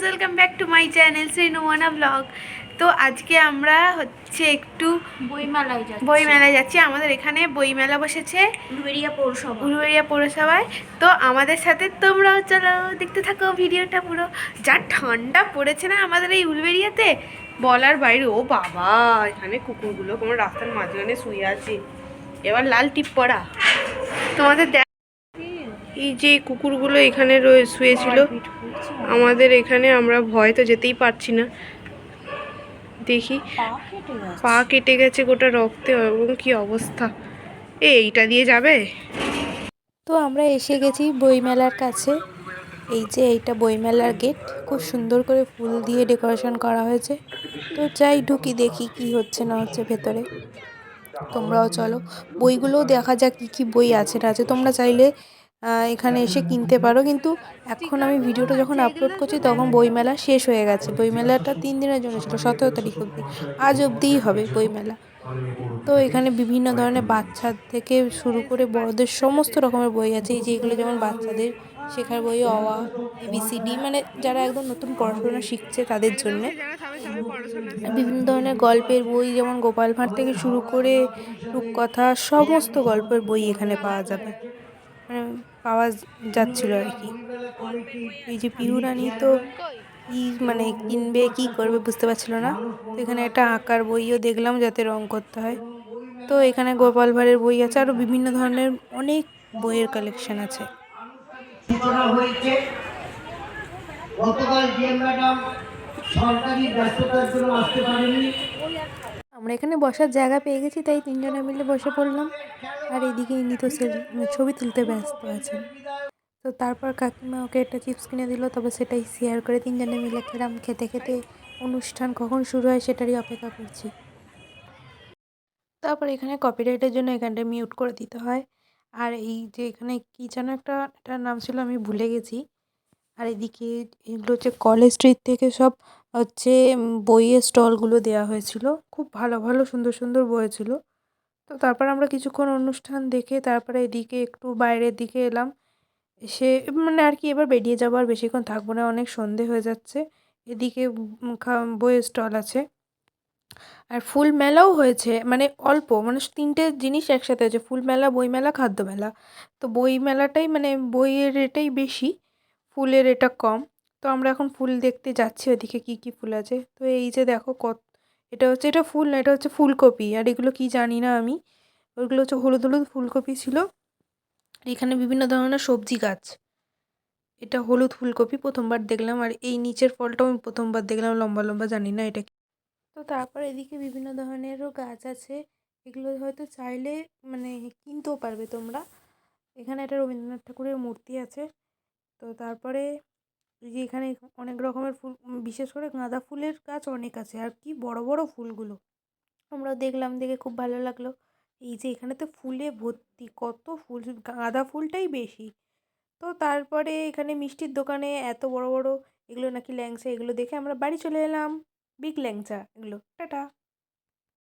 Guys welcome back to my channel Sri Nomana blog তো আজকে আমরা হচ্ছে একটু বইমেলায় যাচ্ছি। বইমেলায় যাচ্ছি। আমাদের এখানে বইমেলা বসেছে। উলুবেড়িয়া পৌরসভা। উলুবেড়িয়া পৌরসভায়। তো আমাদের সাথে তোমরাও চলো দেখতে থাকো ভিডিওটা পুরো। যা ঠান্ডা পড়েছে না আমাদের এই উলুবেড়িয়াতে? বলার বাইরে ও বাবা এখানে কুকুরগুলো কোনো রাস্তার মাঝখানে শুয়ে আছে। এবার লাল টিপ পড়া তোমাদের দেখ এই যে কুকুরগুলো এখানে রয়ে শুয়েছিল, আমাদের এখানে আমরা ভয় তো যেতেই পারছি না। দেখি, পা কেটে গেছে গোটা রক্তে এবং কি অবস্থা। এইটা দিয়ে যাবে? তো আমরা এসে গেছি বইমেলার কাছে। এই যে এইটা বইমেলার গেট, খুব সুন্দর করে ফুল দিয়ে ডেকোরেশন করা হয়েছে। তো যাই ঢুকি দেখি কি হচ্ছে না হচ্ছে ভেতরে। তোমরাও চলো, বইগুলোও দেখা যাক কী কী বই আছে না আছে। তোমরা চাইলে এখানে এসে কিনতে পারো। কিন্তু এখন আমি ভিডিওটা যখন আপলোড করছি, তখন বইমেলা শেষ হয়ে গেছে। বইমেলাটা তিন দিনের জন্য ছিল, সতেরো তারিখ অবধি। আজ অবধিই হবে বইমেলা। তো এখানে বিভিন্ন ধরনের বাচ্চার থেকে শুরু করে বড়দের সমস্ত রকমের বই আছে। এই যে এগুলো যেমন বাচ্চাদের শেখার বই অওয়া এবিসিডি মানে যারা একদম নতুন পড়াশোনা শিখছে তাদের জন্যে। বিভিন্ন ধরনের গল্পের বই, যেমন গোপাল ভাঁড় থেকে শুরু করে রূপকথা, সমস্ত গল্পের বই এখানে পাওয়া যাবে। মানে পাওয়া যাচ্ছিল আর কি। এই যে পিহু তো কি মানে কিনবে, কি করবে বুঝতে পারছিল না। এখানে একটা আঁকার বইও দেখলাম যাতে রং করতে হয়। তো এখানে গোপাল ভাঁড়ের বই আছে আরও বিভিন্ন ধরনের অনেক বইয়ের কালেকশন আছে। গতকাল ম্যাডাম সরকারি ব্যস্ততার জন্য আসতে পারেনি আমরা এখানে বসার জায়গা পেয়ে গেছি, তাই তিনজনে মিলে বসে পড়লাম। আর এদিকে ইনি তো সেল- ছবি তুলতে ব্যস্ত আছেন তো তারপর কাকিমা ওকে একটা চিপস কিনে দিল, তবে সেটাই শেয়ার করে তিনজনে মিলে খেলাম। খেতে খেতে অনুষ্ঠান কখন শুরু হয় সেটারই অপেক্ষা করছি। তারপর এখানে কপিরাইটের জন্য এখানটা মিউট করে দিতে হয়। আর এই যে এখানে কী যেন একটা এটার নাম ছিল, আমি ভুলে গেছি। আর এদিকে এগুলো হচ্ছে কলেজ স্ট্রিট থেকে সব হচ্ছে বইয়ের স্টলগুলো দেওয়া হয়েছিল। খুব ভালো ভালো, সুন্দর সুন্দর বই ছিল। তো তারপর আমরা কিছুক্ষণ অনুষ্ঠান দেখে তারপরে এদিকে একটু বাইরের দিকে এলাম। এসে মানে আর কি এবার বেরিয়ে যাব আর বেশিক্ষণ থাকব না, অনেক সন্ধে হয়ে যাচ্ছে। এদিকে বইয়ের স্টল আছে। আর ফুল মেলাও হয়েছে মানে অল্প মানে তিনটে জিনিস একসাথে আছে ফুল মেলা, বই মেলা, খাদ্য মেলা। তো বই মেলাটাই মানে বইয়ের এটাই বেশি, ফুলের এটা কম। তো আমরা এখন ফুল দেখতে যাচ্ছি ওদিকে কী কী ফুল আছে। তো এই যে দেখো কত, এটা হচ্ছে, এটা ফুল না, এটা হচ্ছে ফুলকপি। আর এগুলো কি জানি না আমি। ওইগুলো হচ্ছে হলুদ হলুদ ফুলকপি ছিল। এখানে বিভিন্ন ধরনের সবজি গাছ। এটা হলুদ ফুলকপি প্রথমবার দেখলাম। আর এই নিচের ফলটাও আমি প্রথমবার দেখলাম, লম্বা লম্বা জানি না এটা তো তারপর এদিকে বিভিন্ন ধরনেরও গাছ আছে। এগুলো হয়তো চাইলে মানে কিনতেও পারবে তোমরা। এখানে একটা রবীন্দ্রনাথ ঠাকুরের মূর্তি আছে। তো তারপরে এখানে অনেক রকমের ফুল বিশেষ করে গাঁদা ফুলের গাছ অনেক আছে। আর কি বড় বড় ফুলগুলো। আমরা দেখলাম, দেখে খুব ভালো লাগল। এই যে এখানে তো ফুলে ভর্তি, কত ফুল, গাঁদা ফুলটাই বেশি। তো তারপরে এখানে মিষ্টির দোকানে এত বড় বড়, এগুলো নাকি ল্যাংচা, এগুলো দেখে আমরা বাড়ি চলে এলাম। বিগ ল্যাংচা, এগুলো। টাটা।